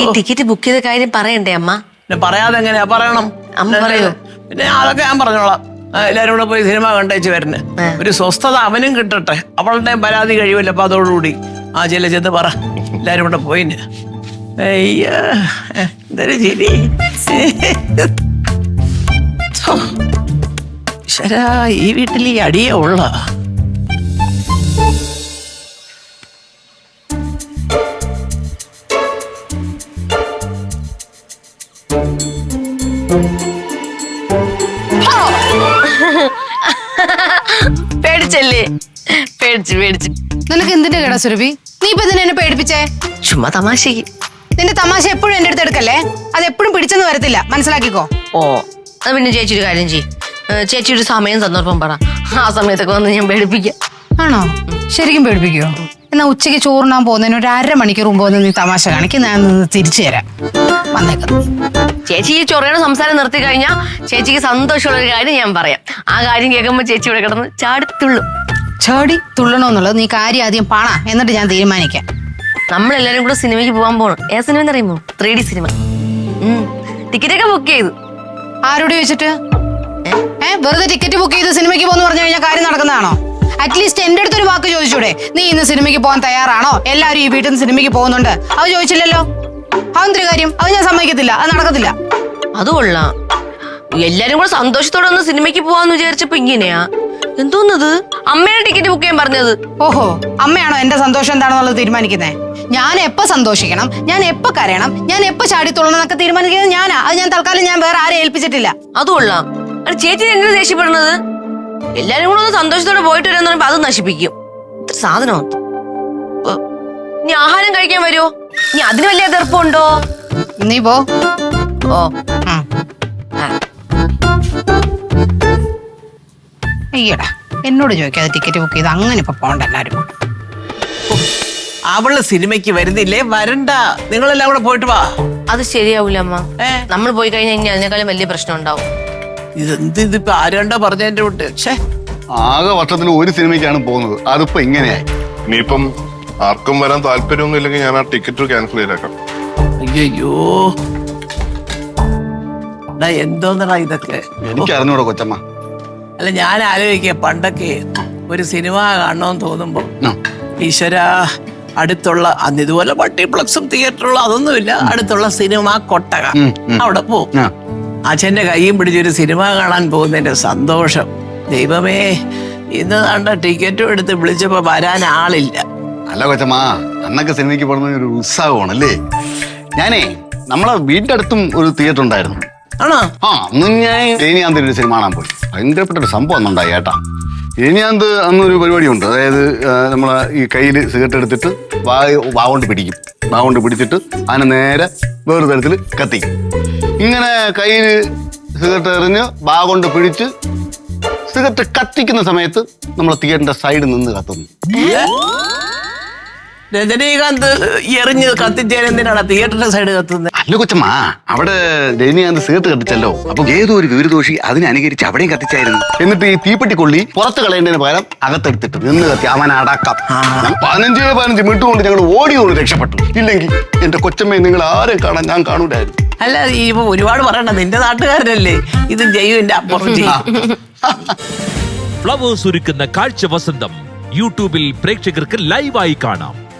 ഈ ticket book ചെയ്ത കാര്യം പറയണ്ടേ അമ്മ? പറയാതെ എങ്ങനെയാ? പറയണം. അമ്മ പറയൂ. പിന്നെ അതൊക്കെ ഞാൻ പറഞ്ഞോളാം. എല്ലാരും കൂടെ പോയി സിനിമ കണ്ടേച്ച് വരുന്നു ഒരു സ്വസ്ഥത അവനും കിട്ടട്ടെ. അവളുടെ പരാതി കഴിയുമല്ലോ. അപ്പൊ അതോടുകൂടി ആ ചെല്ല ചെന്ന് പറ. എല്ലാരും കൂടെ പോയിന്. അയ്യ എന്തൊരു ചിരി. ഛോ, ഈ വീട്ടിൽ ഈ അടിയേ ഉള്ള? പേടിച്ചല്ലേ? പേടിച്ചു പേടിച്ചു. നിനക്ക് എന്തിന്റെ കേടാ സുരഭി? നീ ഇപ്പൊ ഇതിനെ എന്നെ പേടിപ്പിച്ചേ? ചുമ്മാ തമാശക്ക്. നിന്റെ തമാശ എപ്പോഴും എന്റെ അടുത്ത് എടുക്കല്ലേ? അത് എപ്പോഴും പിടിച്ചെന്ന് വരത്തില്ല. മനസ്സിലാക്കിക്കോ. ഓ അത് പിന്നെ ചേച്ചി ഒരു കാര്യം ചെയ് ചേച്ചി ഒരു സമയം സന്ദർഭം പറ. ആ സമയത്തൊക്കെ വന്ന് ഞാൻ പേടിപ്പിക്കാം. ആണോ? ശരിക്കും പേടിപ്പിക്കോ എന്നാ ഉച്ചയ്ക്ക് ചോറുണ്ണാൻ പോകുന്നതിന് ഒരു അര മണിക്കൂർ മുമ്പ് വന്ന് നീ തമാശ കാണിക്കും. ഞാൻ നിന്ന് തിരിച്ചു തരാം. വന്നേക്കാം ചേച്ചി ഈ ചൊറയുടെ സംസാരം നിർത്തി കഴിഞ്ഞാൽ ചേച്ചിക്ക് സന്തോഷമുള്ള ഒരു കാര്യം ഞാൻ പറയാം. ആ കാര്യം കേൾക്കുമ്പോൾ ചേച്ചി ഇവിടെ കിടന്ന് ചാടിത്തുള്ളും ചാടി തുള്ളണോന്നുള്ളത് നീ കാര്യം ആദ്യം പാണ എന്നിട്ട് ഞാൻ തീരുമാനിക്കാം. നമ്മളെല്ലാരും കൂടെ സിനിമയ്ക്ക് പോകാൻ പോകണം ഏ സിനിമ എന്നറിയുമോ ത്രീ ഡി സിനിമ. ടിക്കറ്റ് ഒക്കെ ബുക്ക് ചെയ്തു. ആരോട് ചോദിച്ചിട്ട് ഏ? വെറുതെ ടിക്കറ്റ് ബുക്ക് ചെയ്ത് സിനിമയ്ക്ക് പോകുന്നു പറഞ്ഞു കഴിഞ്ഞാൽ കാര്യം നടക്കുന്നതാണോ? അറ്റ്ലീസ്റ്റ് എന്റെ അടുത്തൊരു വാക്ക് ചോദിച്ചൂടെ. നീ ഇന്ന് സിനിമയ്ക്ക് പോകാൻ തയ്യാറാണോ? എല്ലാവരും ഈ വീട്ടിൽ നിന്ന് സിനിമയ്ക്ക് പോകുന്നുണ്ട്. അത് ചോദിച്ചില്ലല്ലോ. അതെന്തൊരു കാര്യം? അത് ഞാൻ സമ്മതിക്കത്തില്ല. അത് നടക്കത്തില്ല. അത് കൊള്ളാം. എല്ലാരും കൂടെ സന്തോഷത്തോടെ ഒന്ന് സിനിമയ്ക്ക് പോവാന്ന് വിചാരിച്ചപ്പോ ഇങ്ങനെയാ? എന്തോന്നത്? അമ്മയുടെ ടിക്കറ്റ് ബുക്ക് ചെയ്യാൻ പറഞ്ഞത്. ഓഹോ അമ്മയാണോ എന്റെ സന്തോഷം എന്താണെന്നുള്ളത് തീരുമാനിക്കുന്നേ? ഞാൻ എപ്പോ സന്തോഷിക്കണം? ഞാൻ എപ്പോ കരയണം? ഞാൻ എപ്പോ ചാടിത്തുള്ളണം എന്നൊക്കെ തീരുമാനിക്കുന്നത് ഞാനാ. അത് ഞാൻ തൽക്കാലം ഞാൻ വേറെ ആരെ ഏൽപ്പിച്ചിട്ടില്ല. അത് കൊള്ളാം. അത് ചേച്ചി എന്തിനാ ദേഷ്യപ്പെടുന്നത്? എല്ലാരും കൂടെ ഒന്ന് സന്തോഷത്തോടെ പോയിട്ട് വരാന്ന് പറയുമ്പോ അത് നശിപ്പിക്കും. ഇത്ര സാധനം ഇനി ആഹാരം കഴിക്കാൻ വരുമോ ഇനി അതിന് വലിയ എതിർപ്പുണ്ടോ? നീ പോ. ഓ. അയ്യടാ എന്നോട് ചോദിക്കാതെ ടിക്കറ്റ് ബുക്ക് ചെയ്ത് അങ്ങനെ ഇപ്പൊ പോണ്ട എല്ലാരും. അവൾ സിനിമയ്ക്ക് വരുന്നില്ലേ? വരണ്ട. നിങ്ങളെല്ലാം കൂടെ പോയിട്ട് വാ. അത് ശരിയാവൂല അമ്മ. ഏ? നമ്മൾ പോയി കഴിഞ്ഞാൽ ഇനി അതിനേക്കാളും വലിയ പ്രശ്നം ഉണ്ടാവും. ഇതെന്ത് ഇതിപ്പോ ആരാണ്ടാ പറഞ്ഞതിന്റെ വിട്ട് ഛേ. ആകെ വർഷത്തിൽ ഒരു സിനിമയ്ക്കാണ് പോകുന്നത്. അതിപ്പോ ഇങ്ങനെയായി. ഇനിയിപ്പം ആർക്കും വരാൻ താല്പര്യമൊന്നും ഇല്ലെങ്കിൽ ഞാൻ ആ ടിക്കറ്റ് ക്യാൻസൽ ചെയ്തേക്കാം. അയ്യോ എന്തോന്നടാ ഇതൊക്കെ? എനിക്ക് അറിഞ്ഞൂടാ കൊച്ചമ്മ. അല്ല ഞാൻ ആലോചിക്കുക പണ്ടൊക്കെ ഒരു സിനിമ കാണണമെന്ന് തോന്നുമ്പോ. ഈശ്വര അടുത്തുള്ള അന്ന് ഇതുപോലെ മൾട്ടിപ്ലക്സും തിയേറ്ററുള്ള അതൊന്നുമില്ല. അടുത്തുള്ള സിനിമ കൊട്ടക. അവിടെ പോകും അച്ഛന്റെ കൈയും പിടിച്ചൊരു സിനിമ കാണാൻ പോകുന്നതിന്റെ സന്തോഷം. ദൈവമേ ഇന്ന് കണ്ട ടിക്കറ്റും എടുത്ത് വിളിച്ചപ്പോ വരാൻ ആളില്ല. അല്ല കൊച്ചമ്മാ അന്നൊക്കെ സിനിമയ്ക്ക് പോകുന്ന ഒരു ഉത്സാഹമാണ് അല്ലേ ഞാനേ നമ്മളെ വീടിന്റെ അടുത്തും ഒരു തിയേറ്റർ ഉണ്ടായിരുന്നു. ആണോ? ആ അന്ന് ഞാൻ രേനിയാന്തിന്റെ ഒരു സിനിമ കാണാൻ പോയി. ഭയങ്കരപ്പെട്ട ഒരു സംഭവം അന്നുണ്ടായി ഏട്ടാ രേനിയാന്ത് അന്നൊരു പരിപാടിയുണ്ട്. അതായത് നമ്മളെ ഈ കയ്യിൽ സിഗരറ്റ് എടുത്തിട്ട് വായ വാവോണ്ട് പിടിക്കും. വാവോണ്ട് പിടിച്ചിട്ട് അതിനെ നേരെ വേറൊരു തരത്തിൽ കത്തിക്കും. ഇങ്ങനെ കയ്യിൽ സിഗരറ്റ് എറിഞ്ഞ് ബാ കൊണ്ട് പിടിച്ച് സിഗരറ്റ് കത്തിക്കുന്ന സമയത്ത് നമ്മളെ തിയേറ്ററിന്റെ സൈഡിൽ നിന്ന് കത്തുന്നു. രജനീകാന്ത് എറിഞ്ഞ് കത്തിച്ചേൻ എന്തിനാണ് തിയേറ്ററിന്റെ സൈഡ് കത്തുന്നത് അല്ല കൊച്ചമ്മ അവിടെ രജനീകാന്ത് സിഗരറ്റ് കത്തിച്ചല്ലോ. അപ്പൊ ഏതോ ഒരു വിവരദോഷി അതിനെ അനുകരിച്ച് അവിടെയും കത്തിച്ചായിരുന്നു. എന്നിട്ട് ഈ തീപ്പെട്ടി കൊള്ളി പുറത്ത് കളയേണ്ടതിന് പകരം അകത്തെടുത്തിട്ട്. നിന്ന് കത്തി. അവൻ അടക്കം. പതിനഞ്ച് പതിനഞ്ച് മിനിറ്റ് കൊണ്ട് ഞങ്ങൾ ഓടിയോണ്ട് രക്ഷപ്പെട്ടു. ഇല്ലെങ്കിൽ എന്റെ കൊച്ചമ്മയെ നിങ്ങൾ ആരെ കാണാൻ ഞാൻ കാണൂലായിരുന്നു. അല്ല ഈ ഇപ്പൊ ഒരുപാട് പറയണ്ട. നിന്റെ നാട്ടുകാരനല്ലേ? ഇത് ജയുവിന്റെ അപ്പുറം ഫ്ലവേഴ്സ് ഒരുക്കുന്ന കാഴ്ച വസന്തം. യൂട്യൂബിൽ പ്രേക്ഷകർക്ക് ലൈവായി കാണാം.